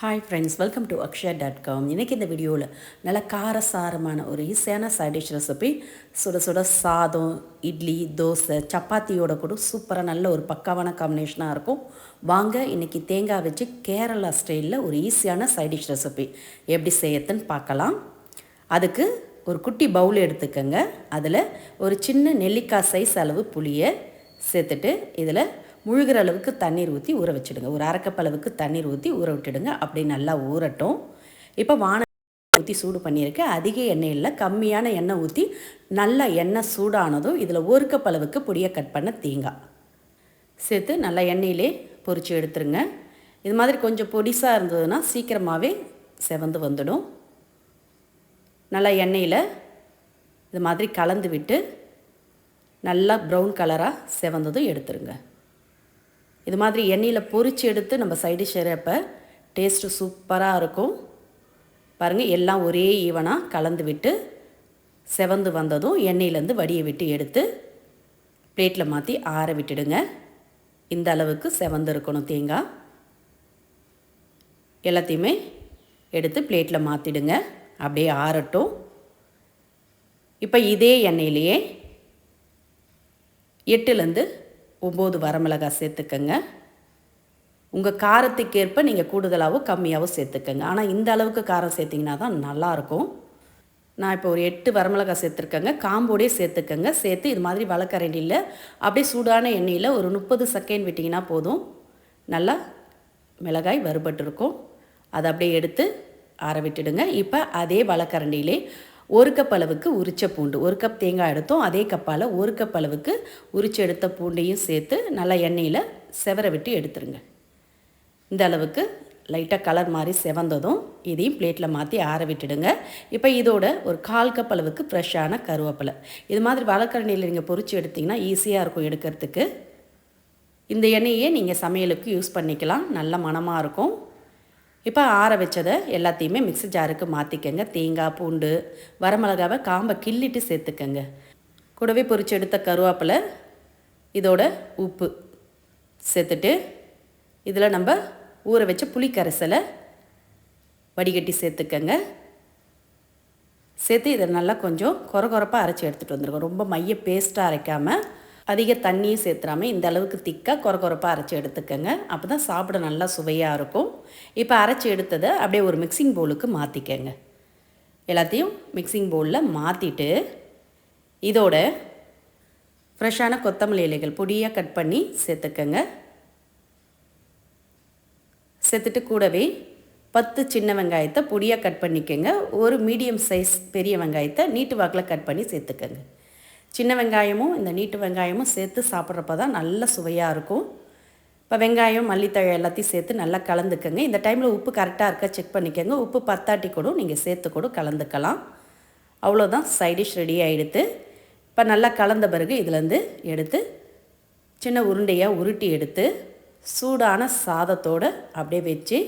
Hi friends welcome to Akshaya dot com இன்றைக்கி இந்த வீடியோவில் நல்ல காரசாரமான ஒரு ஈஸியான சைட் டிஷ் ரெசிபி சுட சுட சாதம் இட்லி தோசை சப்பாத்தியோட கூட சூப்பராக நல்ல ஒரு பக்காவான காம்பினேஷனாக இருக்கும். வாங்க இன்றைக்கி தேங்காய் வச்சு கேரளா ஸ்டைலில் ஒரு ஈஸியான சைட் டிஷ் ரெசிபி எப்படி செய்யறதுன்னு பார்க்கலாம். அதுக்கு ஒரு குட்டி பவுல் எடுத்துக்கோங்க. அதில் ஒரு சின்ன நெல்லிக்காய் சைஸ் அளவு புளியை சேர்த்துட்டு இதில் முழுகிற அளவுக்கு தண்ணீர் ஊற்றி ஊற வச்சுடுங்க. ஒரு அரைக்கப்பளவுக்கு தண்ணீர் ஊற்றி ஊற விட்டுடுங்க. அப்படி நல்லா ஊறட்டும். இப்போ வான ஊற்றி சூடு பண்ணியிருக்கேன் அதிக எண்ணெயில் கம்மியான எண்ணெய் ஊற்றி நல்லா எண்ணெய் சூடானதும் இதில் ஒரு கப் அளவுக்கு பொடியை கட் பண்ண தேங்காய் சேர்த்து நல்லா எண்ணெயிலே பொறிச்சு எடுத்துருங்க. இது மாதிரி கொஞ்சம் பொடிசாக இருந்ததுன்னா சீக்கிரமாகவே செவந்து வந்துடும். நல்லா எண்ணெயில் இது மாதிரி கலந்து விட்டு நல்லா ப்ரௌன் கலராக செவந்ததும் எடுத்துருங்க. இது மாதிரி எண்ணெயில் பொறிச்சு எடுத்து நம்ம சைடு செய்கிறப்போ டேஸ்ட்டு சூப்பராக இருக்கும். பாருங்கள் எல்லாம் ஒரே ஈவனாக கலந்து விட்டு செவந்து வந்ததும் எண்ணெயிலேருந்து வடியை விட்டு எடுத்து பிளேட்டில் மாற்றி ஆற விட்டுடுங்க. இந்த அளவுக்கு செவந்து இருக்கணும் தேங்காய். எல்லாத்தையுமே எடுத்து பிளேட்டில் மாற்றிடுங்க அப்படியே ஆறட்டும். இப்போ இதே எண்ணெயிலேயே எட்டுலேருந்து ஒம்பது வரமிளகாய் சேர்த்துக்கங்க. உங்கள் காரத்துக்கேற்ப நீங்கள் கூடுதலாகவும் கம்மியாகவும் சேர்த்துக்கங்க. ஆனால் இந்த அளவுக்கு காரம் சேர்த்திங்கன்னா தான் நல்லாயிருக்கும். நான் இப்போ ஒரு எட்டு வரமிளகாய் சேர்த்துருக்கேங்க. காம்போடே சேர்த்துக்கங்க. சேர்த்து இது மாதிரி வழக்கரண்டியில் அப்படியே சூடான எண்ணெயில் ஒரு முப்பது செகண்ட் விட்டிங்கன்னா போதும். நல்லா மிளகாய் வறுபட்டுருக்கும். அதை அப்படியே எடுத்து ஆற விட்டுடுங்க. இப்போ அதே வழக்கரண்டியிலே ஒரு கப் அளவுக்கு உரிச்ச பூண்டு. ஒரு கப் தேங்காய் எடுத்தோம். அதே கப்பால் ஒரு கப் அளவுக்கு உரிச்சு எடுத்த பூண்டையும் சேர்த்து நல்லா எண்ணெயில் செவர விட்டு எடுத்துருங்க. இந்த அளவுக்கு லைட்டாக கலர் மாதிரி செவந்ததும் இதையும் பிளேட்டில் மாற்றி ஆற விட்டுடுங்க. இப்போ இதோட ஒரு கால் கப் அளவுக்கு ஃப்ரெஷ்ஷான கருவேப்பிலை. இது மாதிரி வழக்கரணியில் நீங்கள் பொறிச்சு எடுத்திங்கன்னா ஈஸியாக இருக்கும் எடுக்கிறதுக்கு. இந்த எண்ணெயே நீங்கள் சமையலுக்கு யூஸ் பண்ணிக்கலாம். நல்ல மனமாக இருக்கும். இப்போ ஆற வச்சதை எல்லாத்தையுமே மிக்ஸி ஜாருக்கு மாற்றிக்கங்க தேங்காய் பூண்டு வரமிளகாவை காம்பை கிள்ளிட்டு சேர்த்துக்கங்க. கூடவே பொறிச்சு எடுத்த கருவேப்பிலை இதோட உப்பு சேர்த்துட்டு இதில் நம்ம ஊற வச்ச புளிக்கரைசலை வடிகட்டி சேர்த்துக்கங்க. சேர்த்து இதை நல்லா கொஞ்சம் குறை குறைப்பாக அரைச்சி எடுத்துகிட்டு வந்துருக்கோம் ரொம்ப மைய பேஸ்ட்டாக அரைக்காமல் அதிக தண்ணியும் சேர்த்துறாமல் இந்த அளவுக்கு திக்காக குறை குறைப்பாக அரைச்சி எடுத்துக்கோங்க. அப்போ தான் சாப்பிட நல்லா சுவையாக இருக்கும். இப்போ அரைச்சி எடுத்ததை அப்படியே ஒரு மிக்சிங் பவுலுக்கு மாற்றிக்கங்க எல்லாத்தையும் மிக்சிங் பவுலில் மாற்றிட்டு இதோட ஃப்ரெஷ்ஷான கொத்தமல்லி இலைகள் பொடியாக கட் பண்ணி சேர்த்துக்கங்க. சேர்த்துட்டு கூடவே பத்து சின்ன வெங்காயத்தை பொடியாக கட் பண்ணிக்கோங்க. ஒரு மீடியம் சைஸ் பெரிய வெங்காயத்தை நீட்டு வாக்கில் கட் பண்ணி சேர்த்துக்கங்க. சின்ன வெங்காயமும் இந்த நீட்டு வெங்காயமும் சேர்த்து சாப்பிட்றப்ப தான் நல்ல சுவையாக இருக்கும். இப்போ வெங்காயம் மல்லித்தழை எல்லாத்தையும் சேர்த்து நல்லா கலந்துக்கோங்க. இந்த டைமில் உப்பு கரெக்டாக இருக்கா செக் பண்ணிக்கோங்க. உப்பு பத்தாட்டி கூட நீங்கள் சேர்த்து கூட கலந்துக்கலாம். அவ்வளோதான் சைடிஷ் ரெடி ஆகிடுத்து இப்போ நல்லா கலந்த பிறகு இதுலேருந்து எடுத்து சின்ன உருண்டையாக உருட்டி எடுத்து சூடான சாதத்தோடு அப்படியே வச்சு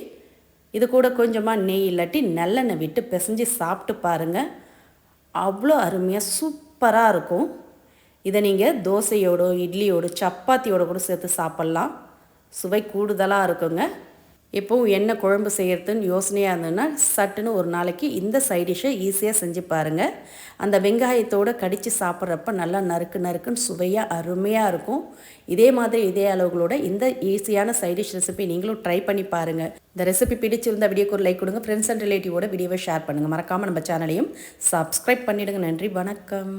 இது கூட கொஞ்சமாக நெய் இல்லாட்டி நல்லெண்ணெய் விட்டு பிசைஞ்சு சாப்பிட்டு பாருங்கள் அவ்வளோ அருமையாக சூப் சூப்பராக இருக்கும். இதை நீங்கள் தோசையோடு இட்லியோடு சப்பாத்தியோடு கூட சேர்த்து சாப்பிட்லாம். சுவை கூடுதலாக இருக்குங்க. எப்போவும் என்ன குழம்பு செய்கிறதுன்னு யோசனையாக இருந்ததுன்னா சட்டுன்னு ஒரு நாளைக்கு இந்த சைடிஷை ஈஸியாக செஞ்சு பாருங்கள் அந்த வெங்காயத்தோடு கடித்து சாப்பிட்றப்ப நல்லா நறுக்கு நறுக்குன்னு சுவையாக அருமையாக இருக்கும். இதே மாதிரி இதே அளவுகளோட இந்த ஈஸியான சைடிஷ் ரெசிபி நீங்களும் ட்ரை பண்ணி பாருங்கள் இந்த ரெசிபி பிடிச்சிருந்த வீடியோக்கு ஒரு லைக் கொடுங்க. ஃப்ரெண்ட்ஸ் அண்ட் ரிலேட்டிவோட வீடியோவை ஷேர் பண்ணுங்கள் மறக்காமல் நம்ம சேனலையும் சப்ஸ்கிரைப் பண்ணிவிடுங்க நன்றி வணக்கம்.